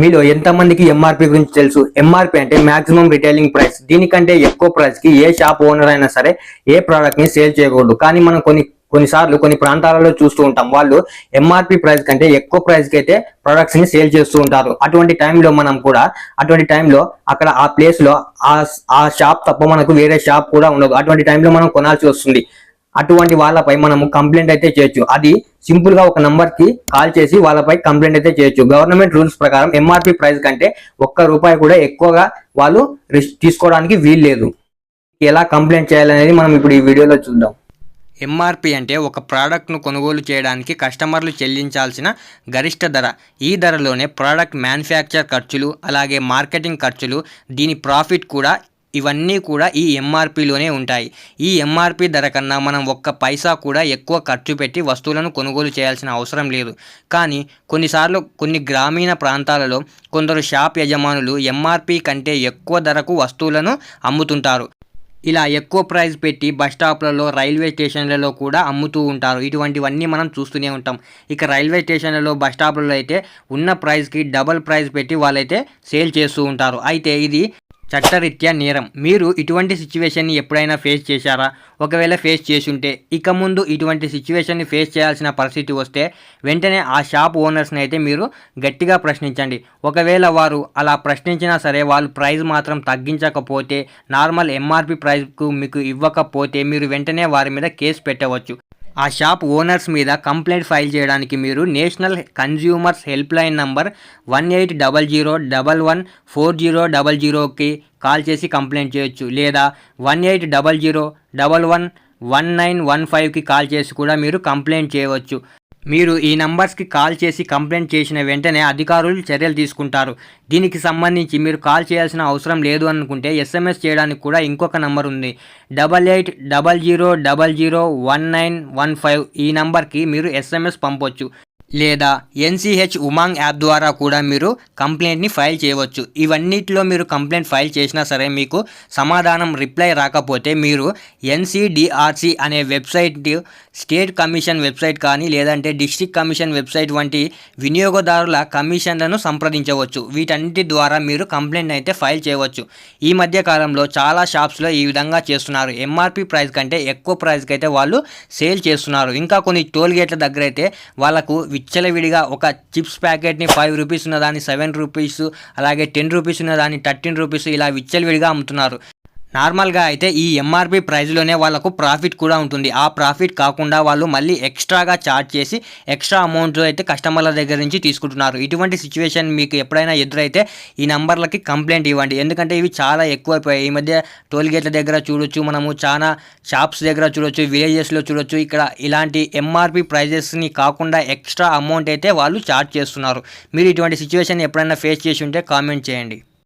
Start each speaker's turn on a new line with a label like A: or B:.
A: మీలో ఎంతమందికి ఎంఆర్పి గురించి తెలుసు? ఎంఆర్పి అంటే మాక్సిమం రిటైలింగ్ ప్రైస్ దీనికంటే ఎక్కువ ప్రైస్కి ఏ షాప్ ఓనర్ అయినా సరే ఏ ప్రోడక్ట్ని సేల్ చేయకూడదు. కానీ మనం కొన్ని కొన్నిసార్లు కొన్ని ప్రాంతాలలో చూస్తూ ఉంటాం. వాళ్ళు ఎంఆర్పి ప్రైస్ కంటే ఎక్కువ ప్రైస్కి అయితే ప్రొడక్ట్స్ని సేల్ చేస్తూ ఉంటారు. అటువంటి టైంలో మనం కూడా అటువంటి టైంలో అక్కడ ఆ ప్లేస్లో ఆ షాప్ తప్ప మనకు వేరే షాప్ కూడా ఉండదు. అటువంటి టైంలో మనం కొనాల్సి వస్తుంది. అటువంటి వాళ్ళపై మనము కంప్లైంట్ అయితే చేయొచ్చు. అది సింపుల్గా ఒక నంబర్కి కాల్ చేసి వాళ్ళపై కంప్లైంట్ అయితే చేయొచ్చు. గవర్నమెంట్ రూల్స్ ప్రకారం ఎంఆర్పి ప్రైస్ కంటే ఒక్క రూపాయి కూడా ఎక్కువగా వాళ్ళు రిస్క్ తీసుకోవడానికి వీల్లేదు. ఎలా కంప్లైంట్ చేయాలనేది మనం ఇప్పుడు ఈ వీడియోలో చూద్దాం. ఎంఆర్పి అంటే ఒక ప్రోడక్ట్ను కొనుగోలు చేయడానికి కస్టమర్లు చెల్లించాల్సిన గరిష్ట ధర. ఈ ధరలోనే ప్రోడక్ట్ మ్యానుఫ్యాక్చర్ ఖర్చులు అలాగే మార్కెటింగ్ ఖర్చులు దీని ప్రాఫిట్ కూడా ఇవన్నీ కూడా ఈ ఎంఆర్పిలోనే ఉంటాయి. ఈ ఎంఆర్పి ధర కన్నా మనం ఒక్క పైసా కూడా ఎక్కువ ఖర్చు పెట్టి వస్తువులను కొనుగోలు చేయాల్సిన అవసరం లేదు. కానీ కొన్నిసార్లు కొన్ని గ్రామీణ ప్రాంతాలలో కొందరు షాప్ యజమానులు ఎంఆర్పి కంటే ఎక్కువ ధరకు వస్తువులను అమ్ముతుంటారు. ఇలా ఎక్కువ ప్రైస్ పెట్టి బస్ స్టాప్లలో రైల్వే స్టేషన్లలో కూడా అమ్ముతూ ఉంటారు. ఇటువంటివన్నీ మనం చూస్తూనే ఉంటాం. ఇక రైల్వే స్టేషన్లలో బస్ స్టాప్లలో అయితే ఉన్న ప్రైస్కి డబల్ ప్రైస్ పెట్టి వాళ్ళైతే సేల్ చేస్తూ ఉంటారు. అయితే ఇది చట్టరీత్యా నేరం. మీరు ఇటువంటి సిచ్యువేషన్ని ఎప్పుడైనా ఫేస్ చేశారా? ఒకవేళ ఫేస్ చేసుంటే ఇక ముందు ఇటువంటి సిచ్యువేషన్ని ఫేస్ చేయాల్సిన పరిస్థితి వస్తే వెంటనే ఆ షాప్ ఓనర్స్ని అయితే మీరు గట్టిగా ప్రశ్నించండి. ఒకవేళ వారు అలా ప్రశ్నించినా సరే వాళ్ళు ప్రైస్ మాత్రం తగ్గించకపోతే నార్మల్ ఎంఆర్పి ప్రైస్కు మీకు ఇవ్వకపోతే మీరు వెంటనే వారి మీద కేసు పెట్టవచ్చు. ఆ షాప్ ఓనర్స్ మీద కంప్లైంట్ ఫైల్ చేయడానికి మీరు national consumers help line number one eight double zero double one four zero double జీరోకి కాల్ చేసి కంప్లైంట్ చేయొచ్చు. లేదా one eight double zero double one one nine one ఫైవ్కి కాల్ చేసి కూడా మీరు కంప్లైంట్ చేయవచ్చు. మీరు ఈ నంబర్స్కి కాల్ చేసి కంప్లైంట్ చేసిన వెంటనే అధికారులు చర్యలు తీసుకుంటారు. దీనికి సంబంధించి మీరు కాల్ చేయాల్సిన అవసరం లేదు అనుకుంటే ఎస్ఎంఎస్ చేయడానికి కూడా ఇంకొక నంబర్ ఉంది. Double eight double zero double zero one nine one five ఈ నంబర్కి మీరు ఎస్ఎంఎస్ పంపొచ్చు. లేదా ఎన్సిహెచ్ ఉమాంగ్ యాప్ ద్వారా కూడా మీరు కంప్లైంట్ని ఫైల్ చేయవచ్చు. ఇవన్నిటిలో మీరు కంప్లైంట్ ఫైల్ చేసినా సరే మీకు సమాధానం రిప్లై రాకపోతే మీరు ఎన్సిడిఆర్సి అనే వెబ్సైట్ స్టేట్ కమిషన్ వెబ్సైట్ కానీ లేదంటే డిస్ట్రిక్ట్ కమిషన్ వెబ్సైట్ వంటి వినియోగదారుల కమిషన్లను సంప్రదించవచ్చు. వీటన్నిటి ద్వారా మీరు కంప్లైంట్ అయితే ఫైల్ చేయవచ్చు. ఈ మధ్య కాలంలో చాలా షాప్స్లో ఈ విధంగా చేస్తున్నారు. ఎంఆర్పి ప్రైస్ కంటే ఎక్కువ ప్రైస్కి అయితే వాళ్ళు సేల్ చేస్తున్నారు. ఇంకా కొన్ని టోల్ గేట్ల దగ్గర అయితే వాళ్ళకు విచ్చలవిడిగా ఒక చిప్స్ ప్యాకెట్ని ఫైవ్ రూపీస్ ఉన్నదాన్ని సెవెన్ రూపీస్ అలాగే టెన్ రూపీస్ ఉన్నదాన్ని థర్టీన్ రూపీస్ ఇలా విచ్చలవిడిగా అమ్ముతున్నారు. నార్మల్గా అయితే ఈ ఎంఆర్పి ప్రైస్లోనే వాళ్ళకు ప్రాఫిట్ కూడా ఉంటుంది. ఆ ప్రాఫిట్ కాకుండా వాళ్ళు మళ్ళీ ఎక్స్ట్రాగా ఛార్జ్ చేసి ఎక్స్ట్రా అమౌంట్ అయితే కస్టమర్ల దగ్గర నుంచి తీసుకుంటున్నారు. ఇటువంటి సిచ్యువేషన్ మీకు ఎప్పుడైనా ఎదురైతే ఈ నంబర్లకి కంప్లైంట్ ఇవ్వండి. ఎందుకంటే ఇవి చాలా ఎక్కువైపోయాయి. ఈ మధ్య టోల్ గేట్ల దగ్గర చూడొచ్చు మనము చాలా షాప్స్ దగ్గర చూడొచ్చు విలేజెస్లో చూడొచ్చు. ఇక్కడ ఇలాంటి ఎంఆర్పి ప్రైజెస్ని కాకుండా ఎక్స్ట్రా అమౌంట్ అయితే వాళ్ళు ఛార్జ్ చేస్తున్నారు. మీరు ఇటువంటి సిచ్యువేషన్ ఎప్పుడైనా ఫేస్ చేసి ఉంటే కామెంట్ చేయండి.